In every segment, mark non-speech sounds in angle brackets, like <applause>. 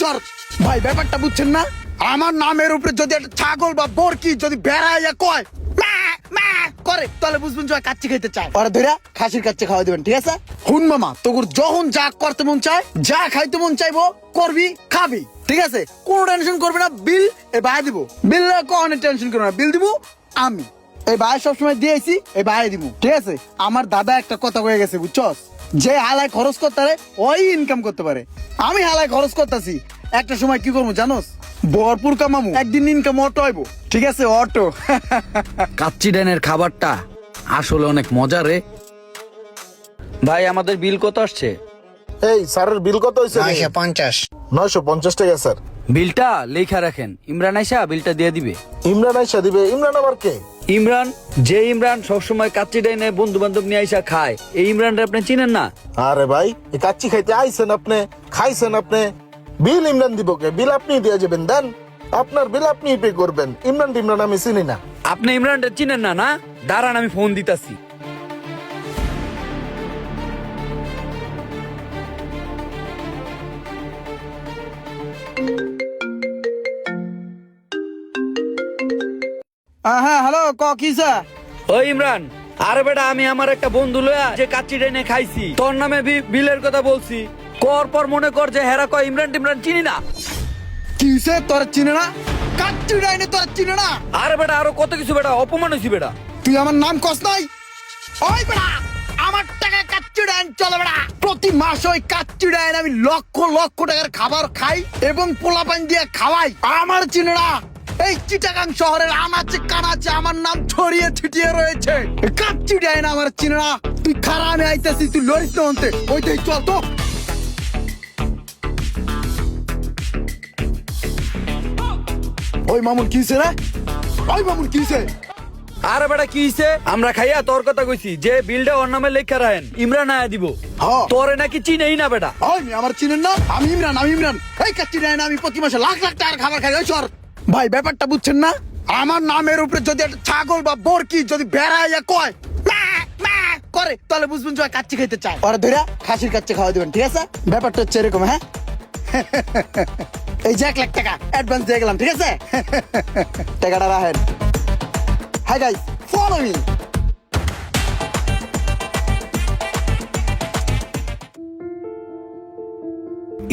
সর। ভাই, ব্যাপারটা বুঝছেন না? আমার নামের উপরে যদি একটা ছাগল বা বরকি যদি বেড়াইয়া কয় করে, তাহলে বুঝবেন যে কাচ্চি খেতে চায়। ওরা ধরে খাসির কাচ্চি খাওয়া ঠিক আছে? হুন মামা, তোর যখন যা করতে মন চায়, যা খাইতে মন চাইব, করবি, খাবি, ঠিক আছে? কোনো টেনশন করবে না, বিল এ ভাই দিব। বিল কোনো টেনশন করবে না, বিল দিব আমি। এই ভাই সবসময় দিয়েছি, এই ভাই দিব ঠিক আছে? আমার দাদা একটা কথা হয়ে গেছে, বুঝছস? যে হালায় খরচ করতে পারে, ওই ইনকাম করতে পারে। আমি হালায় খরচ করতেছি। একটা সময় কি করব জানোস? ভরপুর কামামু। একদিন ইনকাম অটো আইবো ঠিক আছে অটো। কাচ্চি ড্যানের খাবারটা আসলে অনেক মজা রে। ভাই আমাদের বিল কত আসছে? এই স্যারের বিল কত হয়েছে নয়শো পঞ্চাশ। নয়শো পঞ্চাশ টাকা স্যার। বিলটা লেখা রাখেন। ইমরান আইসা বিলটা দিয়ে দিবে। ইমরান আইসা দিবে। ইমরান আবার কে? ইমরান যে ইমরান সবসময় কাচ্চি ডাইনে বন্ধু বান্ধব নিয়ে আইসা খায় এই ইমরানটা আপনি চিনেন না? আরে ভাই এই কাচ্চি খাইতে আইছেন আপনি খাইছেন আপনি। বিল ইমরান দিব কে? বিল আপনি দিয়ে যাবেন দেন। আপনার বিল আপনি পে করবেন। ইমরান টিমরান আমি চিনি না। আপনি ইমরানটা চিনেন না না? দাঁড়ান আমি ফোন দিতাছি। হ্যাঁ হ্যালো ক কি ও ইমরান আরে বেটা আমি আমার একটা বন্ধু লয়া যে কাচ্চি ডাইনে খাইছি তোর নামে বিলের কথা বলছি। কর পর মনে কর যে হেরা কয় ইমরান টিমরান চিনি না। কিসে তোর চিনে না? কাচ্চি ডাইনে তোর চিনে না? আরে বেটা আরও কত কিছু বেটা অপমান হয়েছি বেটা। তুই আমার নাম কস নাই? ওই বেড়া আমার টাকা কাচ্চি ডাইন চলে বেড়া প্রতি মাসে ওই কাচ্চি ডাইন আমি লক্ষ লক্ষ টাকার খাবার খাই এবং পোলা পান দিয়ে খাওয়াই। আমার চিনে না। এই চিটাগাং শহরের আনাচে কানাচে আমার নাম ছড়িয়ে ছিটিয়ে রয়েছে। কাচ্চি ডাইন আমার চিনে তুই খারা আমি আইতেছি তুই লড়িস না অন্তে। ওইটাই চল তো। ওই মামুন কিসে রে? ওই মামুন কিসে আরে বেটা কি হইছে? আমরা খাইয়া তোর কথা কইছি যে বিলটা ওর নামে লেখা রাখেন ইমরান আয়া দিব। হ্যাঁ। তোরে নাকি চিনেই না বেটা। ওই আমার চিনেন না? আমি ইমরান আমি ইমরান। এই কাচ্চি না আমি প্রতি মাসে লাখ লাখ টাকার খাবার খাই ওই সর। ভাই, ব্যাপারটা বুঝছেন না? আমার নামের উপরে যদি একটা ছাগল বা বরকি যদি বেড়াইয়া কয় করে, তাহলে বুঝবেন যে কাচ্চি খেতে চায়। ওরা ধরে খাসির কাচ্চি খাওয়া দিবেন, ঠিক আছে? ব্যাপারটা হচ্ছে এরকম হ্যাঁ? এই যে এক লাখ টাকা অ্যাডভান্স দিয়ে গেলাম, ঠিক আছে? টাকাটা রাখেন। হাই গাইস ফলো মি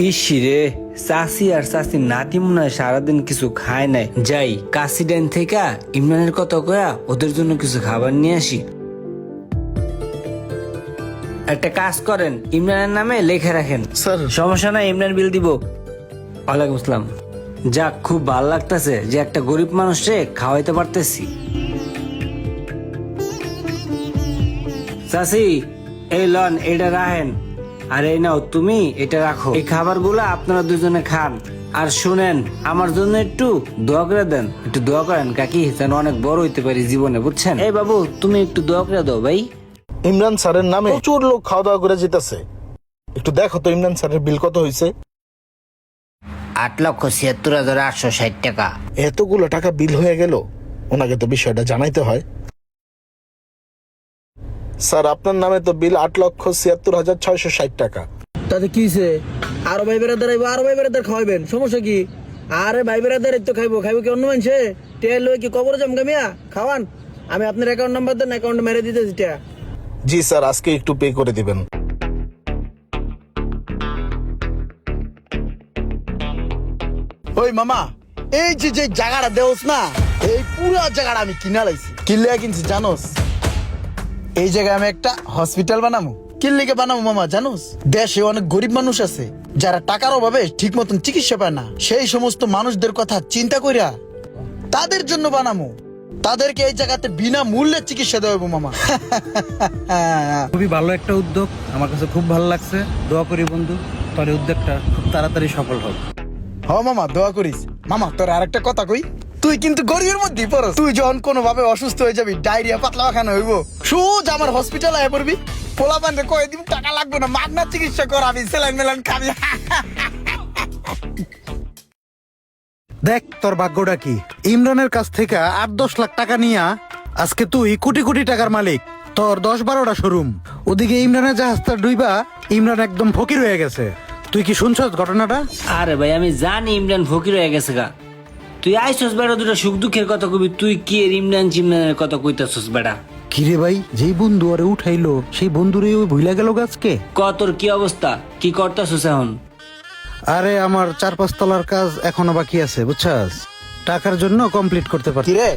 ইসিরে চাষি আর চাষির নাতি মনে হয় সারাদিন কিছু খায় নাই। যাই কাশিডেন থেকে ইমরানের কত কয়া ওদের জন্য কিছু খাবার নিয়ে আসি। একটা কাজ করেন ইমরানের নামে লেখা রাখেন। স্যার। সমস্যা নাই ইমরান বিল দিব। ওয়ালাইকুম আসসালাম। যাক খুব ভালো লাগতেছে যে একটা গরিব মানুষে খাওয়াইতে পারতেছি। চাষি এই লন এটা রাখেন। আর এই নাও তুমি এটা রাখো। এই খাবারগুলো আপনারা দুজনে খান। আর শুনেন আমার জন্য একটু দোয়া করে দেন। একটু দোয়া করেন কাকি যেন অনেক বড় হইতে পারি জীবনে বুঝছেন? এই বাবু তুমি একটু দোয়া করে দাও ভাই। ইমরান স্যারের নামে প্রচুর লোক খাওয়া দাওয়া করে যেতেছে। একটু দেখো তো ইমরান স্যারের বিল কত হয়েছে আট লক্ষ ছিয়াত্তর হাজার আটশো ষাট টাকা। এতগুলো টাকা বিল হয়ে গেল? ওনাকে তো বিষয়টা জানাইতে হয়। স্যার আপনার নামে তো বিল আট লক্ষ ছিয়াত্তর হাজার ছয়শো ষাট টাকা। তাতে কি হইছে? আরও ভাই বেড়াদার আইবো আরও ভাই বেড়াদার খাওয়াইবেন সমস্যা কি? আরে ভাই বেড়াদার তো খাইবো খাইবো কি অন্য মানুষে? টেল লই কি কবর জম গামিয়া খাওয়ান। আমি আপনার অ্যাকাউন্ট নাম্বার দেন অ্যাকাউন্টে মেরে দিতেছি টিয়া। জি স্যার আজকে একটু পে করে দিবেন। ওই মামা এই যে যে জায়গাটা দেওস না এই পুরো জায়গাটা আমি কিনা লাইছি। কিনলে কিনছি জানোস? এই জায়গায় আমি একটা হসপিটাল বানাবো কিনলেকে বানাবো মামা জানোস? দেশে অনেক গরিব মানুষ আছে যারা টাকার অভাবে ঠিক মতন চিকিৎসা পায় না। সেই সমস্ত মানুষদের কথা চিন্তা করিয়া তাদের জন্য বানাবো তাদেরকে এই জায়গাতে বিনা মূল্যে চিকিৎসা দেবো মামা। <laughs> খুবই ভালো একটা উদ্যোগ আমার কাছে খুব ভালো লাগছে। দোয়া করি বন্ধু তোর উদ্যোগটা খুব তাড়াতাড়ি সফল হোক। হ মামা দোয়া করিস। মামা তোর আরেকটা কথা কই? তুই কিন্তু গরিবের মধ্যে পড়স। তুই যখন কোনো ভাবে অসুস্থ হয়ে যাবি, ডায়রিয়া হইব আমার হসপিটাল আয় পড়বি। পোলা পান্ডে কয়ে দিন টাকা লাগবে না চিকিৎসা সেলাইন মেলাইন খাবি। দেখ, তোর ভাগ্যটা কি? ইমরানের কাছ থেকে আট দশ লাখ টাকা নিয়া আজকে তুই কোটি কোটি টাকার মালিক। তোর দশ বারোটা শোরুম। ওদিকে ইমরানের জাহাজটা ডুইবা ইমরান একদম ফকির হয়ে গেছে। তুই কি শুনছস ঘটনাটা? আরে ভাই, আমি জানি ইমরান ফকির হয়ে গেছে গা। তুই আইসস বেড়া দুটা সুখ দুঃখের কথা কবি তুই কি ইমরান চিমরানের কথা কইতাছস বেড়া? কিরে ভাই যেই বন্ধু আরে উঠাইলো সেই বন্ধুরে ওই ভুলা গেল গাছকে? ক তোর কি অবস্থা? কি করতাছস এখন? আরে আমার চার পাঁচ তলার কাজ এখনও বাকি আছে বুঝছাস? টাকার জন্য কমপ্লিট করতে পারছি। কিরে?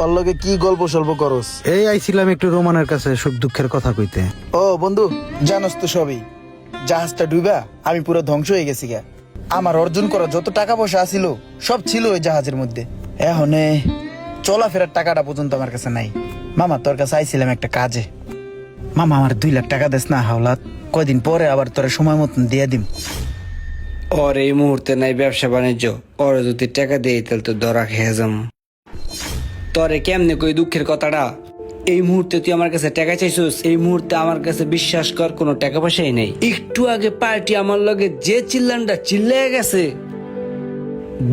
ওর লগে কি গল্প সল্প করস? এই আইছিলাম একটু রোমানের কাছে সুখ দুঃখের কথা কইতে। ও বন্ধু জানোস তো সবই। জাহাজটা ডুবা আমি পুরো ধ্বংস হয়ে গেছি গা। আমার অর্জন করা যত টাকা পয়সা আছিল, সব ছিল ওই জাহাজের মধ্যে। এখন চলাফেরার টাকাটা পর্যন্ত আমার কাছে নাই। মামা, তোর কাছে আইছিলাম একটা কাজে। মামা, আমার দুই লাখ টাকা দেস না, হাওলাত। কয়দিন পরে আবার তোর সময় মতন দিয়ে দিম। ওর এই মুহূর্তে নাই ব্যবসা বাণিজ্য। ওর যদি টাকা দেই, তাহলে তো ধরা খেয়ে যাম। তরে কেমনে কই দুঃখের কথাটা? এই মুহূর্তে তুই আমার কাছে টাকা চাইছিস, এই মুহূর্তে আমার কাছে বিশ্বাস কর, কোনো টাকা পয়সাই নেই। একটু আগে পার্টি আমার লগে যে চিল্লানটা চিল্লাই গেছে,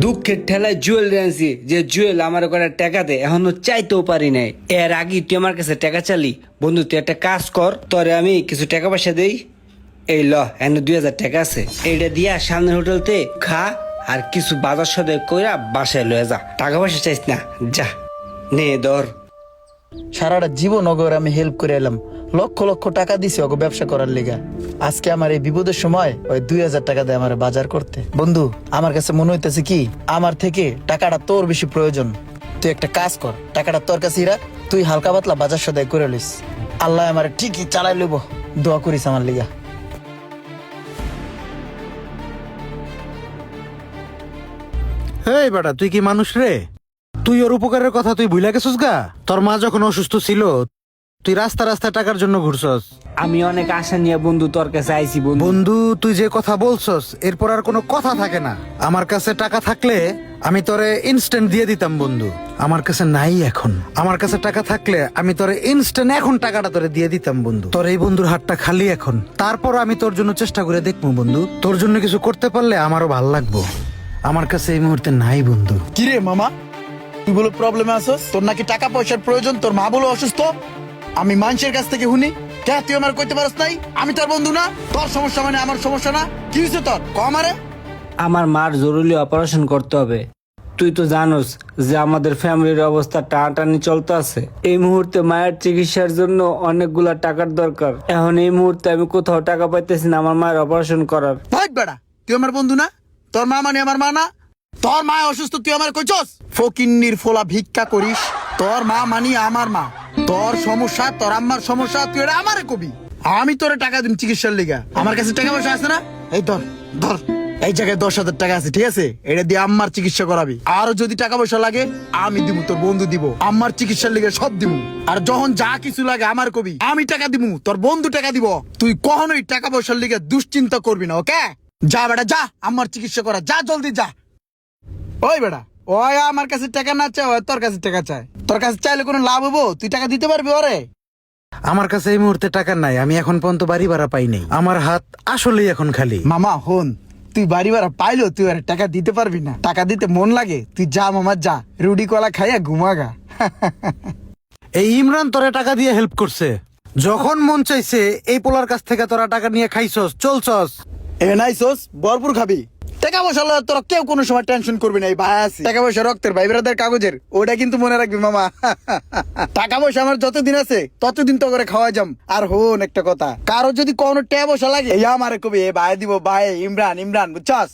দুঃখের ঠেলায় জুয়েল আনছি, যে জুয়েল আমার করে টাকা দে, এখনও চাইতেও পারি নাই। এর আগে তুই আমার কাছে টাকা চালি। বন্ধু, তুই একটা কাজ কর, তোরে আমি কিছু টাকা পয়সা দেই। এই ল, এনে দুই হাজার টাকা আছে। এইটা দিয়া সামনের হোটেলতে খা, আর কিছু বাজার সদে কইরা বাসায় লয়ে যা। টাকা পয়সা চাইস না, যা, নে, ধর। সারাটা জীবন ওগর আমি হেল্প করে এলাম। লক্ষ লক্ষ টাকা দিছি ওকে ব্যবসা করার লেগা। আজকে আমার এই বিপদের সময় ওই দুই হাজার টাকা দেয় আমার বাজার করতে। বন্ধু, আমার কাছে মনে হইতেছে কি, আমার থেকে টাকাটা তোর বেশি প্রয়োজন। তুই একটা কাজ কর, টাকাটা তোর কাছে রাখ তুই হালকা পাতলা বাজার সদাই করে লিস আল্লাহ আমার ঠিকই চালাই লইব। দোয়া করিস আমার লিগা। এই বেটা, তুই কি মানুষ রে? তুই ওর উপকারের কথা তুই ভুলে গেছিস গা? তোর মা যখন অসুস্থ ছিল তুই রাস্তা রাস্তায় টাকার জন্য ঘুরছস। আমি অনেক আশা নিয়ে বন্ধু তোর কাছে আইছি বন্ধু। বন্ধু তুই যে কথা বলছস এরপর আর কোনো কথা থাকে না। আমার কাছে টাকা থাকলে আমি তোরে ইনস্ট্যান্ট দিয়ে দিতাম বন্ধু। আমার কাছে নাই এখন। আমার কাছে টাকা থাকলে আমি তোরে ইনস্ট্যান্ট এখন টাকাটা তোরে দিয়ে দিতাম বন্ধু। তোর এই বন্ধুর হাতটা খালি এখন। তারপর আমি তোর জন্য চেষ্টা করে দেখব বন্ধু। তোর জন্য কিছু করতে পারলে আমারও ভালো লাগবো। আমার কাছে এই মুহূর্তে নাই বন্ধু। কিরে মামা? তুই বলো প্রবলেমে আসস তোর নাকি টাকা পয়সার প্রয়োজন তোর মা বলো অসুস্থ। আমি মানুষের কাছ থেকে শুনি কে তুই আমার কইতে পারস নাই? আমি তোর বন্ধু না। তোর সমস্যা মানে আমার সমস্যা না। কি হয়েছে তোর? কমারে আমার? মার জরুরি অপারেশন করতে হবে। তুই তো জানোস যে আমাদের ফ্যামিলির অবস্থা টানাটানি চলতে আছে। এই মুহূর্তে মায়ের চিকিৎসার জন্য অনেকগুলা টাকার দরকার। এখন এই মুহূর্তে আমি কোথাও টাকা পাইতেছি না আমার মায়ের অপারেশন করার। ভাই বেড়া তুই আমার বন্ধু না? তোর মা মানে আমার মা না? তোর মা অসুস্থ, তুই আমার কইছস? ফকিন্নির ফোলা ভিক্ষা করিস, তোর মা মানি আমার মা। তোর সমস্যা, তোর আম্মার সমস্যা, তুই এটা আমারে কবি। আমি তোরে টাকা দিন চিকিৎসার লিগা। আমার কাছে টাকা পয়সা আছে না? এই ধর ধর। এই জায়গায় দশ হাজার টাকা আছে, ঠিক আছে? এটা দিয়ে আম্মার চিকিৎসা করাবি। আর যদি টাকা পয়সা লাগে, আমি দিব তোর বন্ধু দিব। আম্মার চিকিৎসার লিগে সব দিব আর যখন যা কিছু লাগে আমার কবি, আমি টাকা দিব তোর বন্ধু টাকা দিব। তুই কখনোই টাকা পয়সার লিগে দুশ্চিন্তা করবি না, ওকে? যা বেটা, যা আমার চিকিৎসা করা, যা, জলদি যা। ওই বেটা ওই আমার কাছে টাকা না চায় ওই তোর কাছে টাকা চায়। তোর কাছে চাইলে কোনো লাভ হব? তুই টাকা দিতে পারবি ওরে? আমার কাছে এই মুহূর্তে টাকা নাই আমি এখন পর্যন্ত বাড়ি ভাড়া পাই নাই। আমার হাত আসলেই এখন খালি। মামা হন তুই বাড়ি ভাড়া পাইলো তুই আর টাকা দিতে পারবি না। টাকা দিতে মন লাগে তুই যা মামা যা। রুডি কলা খাইয়া ঘুমাগা <laughs> এই ইমরান তোরে টাকা দিয়ে হেল্প করছে। যখন মন চাইছে এই পোলার কাছ থেকে তোরা টাকা নিয়ে খাইছস চলছস। এ নাই সোস ভরপুর খাবি। টাকা পয়সা হলে তোরা কেউ কোনো সময় টেনশন করবি না এই ভাই আছে। টাকা পয়সা রক্তের ভাই বেড়াদের কাগজের ওটা কিন্তু মনে রাখবি মামা। টাকা পয়সা আমার যতদিন আছে ততদিন তো করে খাওয়া যাম। আর হন একটা কথা কারও যদি কোনো টাকা পয়সা লাগে এই আমারে কবি এ ভাই দিব ভাই ইমরান ইমরান বুঝছস?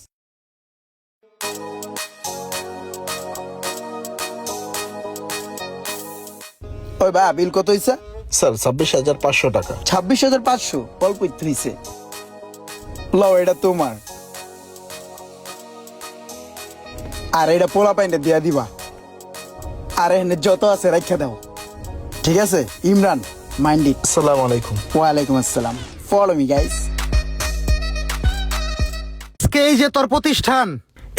ওই ভাই বিল কত হইছে? স্যার ছাব্বিশ হাজার পাঁচশো টাকা। ছাব্বিশ হাজার পাঁচশো অল্প ত্রিশে। লও এটা তোমার। আর এটা পোলা পাইনটা দিয়া দিবা। আর এখানে যত আছে রাখা দাও। ঠিক আছে? ইমরান মাইন্ড ইট আসসালামু আলাইকুম। ওয়ালাইকুম আসসালাম। ফলো মি গাইস আজকে এই যে তোর প্রতিষ্ঠান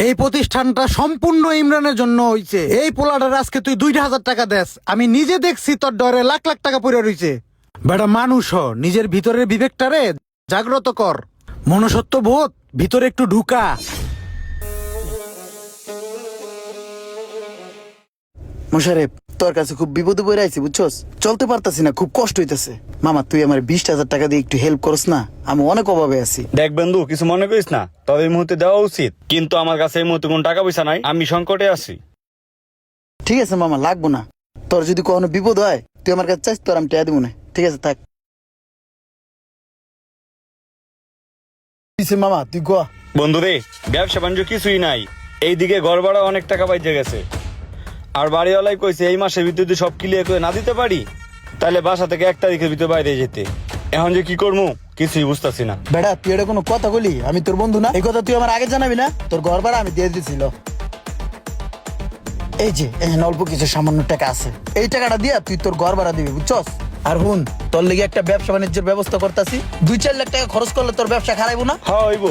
এই প্রতিষ্ঠানটা সম্পূর্ণ ইমরানের জন্য হইছে। এই পোলাটার আজকে তুই দুইটা হাজার টাকা দেস। আমি নিজে দেখছি তোর ডরে লাখ লাখ টাকা পড়ে রইছে। বেটা মানুষ হ নিজের ভিতরের বিবেকটারে জাগ্রত কর। মনসত্ব বোধ ভিতরে একটু ঢুকা। মোশারেফ তোর কাছে খুব বিপদে পড়ে আইছি বুঝছস? চলতে পারতাছি না খুব কষ্ট হইতাছে। মামা তুই আমার বিশ হাজার টাকা দিয়ে একটু হেল্প করস না আমি অনেক অভাবে আছি। দেখ বন্ধু কিছু মনে করিস না তবে এই মুহূর্তে দেওয়া উচিত। কিন্তু আমার কাছে এই মুহূর্তে কোনো টাকা পয়সা নাই আমি সংকটে আছি। ঠিক আছে মামা লাগবো না। তোর যদি কখনো বিপদ হয় তুই আমার কাছে চাইস তোর আমি টেয়া দিব না। ঠিক আছে থাক। মামা তুই গোয়া। বন্ধু রে ব্যবসা বাণিজ্য কিছুই নাই। এইদিকে ভাড়া অনেক টাকা বাইজে গেছে। আর বাড়িওয়ালাই কইছে এই মাসের ভিতরে যদি সব ক্লিয়ার করে না দিতে পারি? তাহলে বাসা থেকে এক তারিখের ভিতরে বাইরে যেতে। এখন যে কি করব কিছুই বুঝতেছি না। বেটা তুই এটা কোনো কথা বলি আমি তোর বন্ধু না? এই কথা তুই আমার আগে জানাবি না? তোর ঘর ভাড়া আমি দিয়ে দিছিল এই যে এখানে অল্প কিছু সামান্য টাকা আছে। এই টাকাটা দিয়া তুই তোর ঘর ভাড়া দিবি বুঝছস? আর হুন তোর লেগে একটা ব্যবসা বাণিজ্যের ব্যবস্থা করতেছি। দুই চার লাখ টাকা খরচ করলে তোর ব্যবসা খারাইবো না? হ্যাঁ হইব।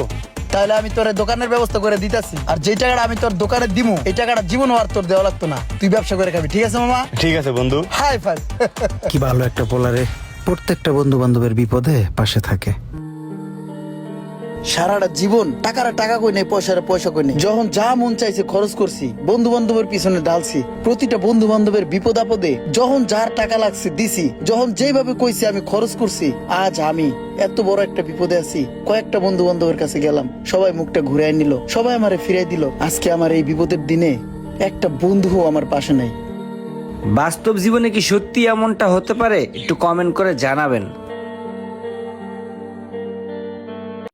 তাহলে আমি তোর দোকানের ব্যবস্থা করে দিতেছি। আর যে টাকাটা আমি তোর দোকানে দিমু এই টাকাটা জীবন আর তোর দেওয়া লাগতো না। তুই ব্যবসা করে খাবি ঠিক আছে মামা? ঠিক আছে বন্ধু। Hi fi. কি ভালো একটা পোলারে। প্রত্যেকটা বন্ধু বান্ধবের বিপদে পাশে থাকে। সারাটা জীবন টাকার টাকা কই নেই, পয়সারা পয়সা কই নেই। যখন যা মন চাইছে খরচ করছি বন্ধু বান্ধবের পিছনে ডালছি প্রতিটা বন্ধু বান্ধবের বিপদ আপদে যখন যার টাকা লাগছে দিছি, যখন যেভাবে কইছি আমি খরচ করছি, আজ আমি এত বড় একটা বিপদে আছি, কয়েকটা বন্ধু বান্ধবের কাছে গেলাম, সবাই মুখটা ঘুরাই নিল, সবাই আমারে ফিরাই দিল। আজকে আমার এই বিপদের দিনে একটা বন্ধুও আমার পাশে নাই। বাস্তব জীবনে কি সত্যি এমনটা হতে পারে? একটু কমেন্ট করে জানাবেন।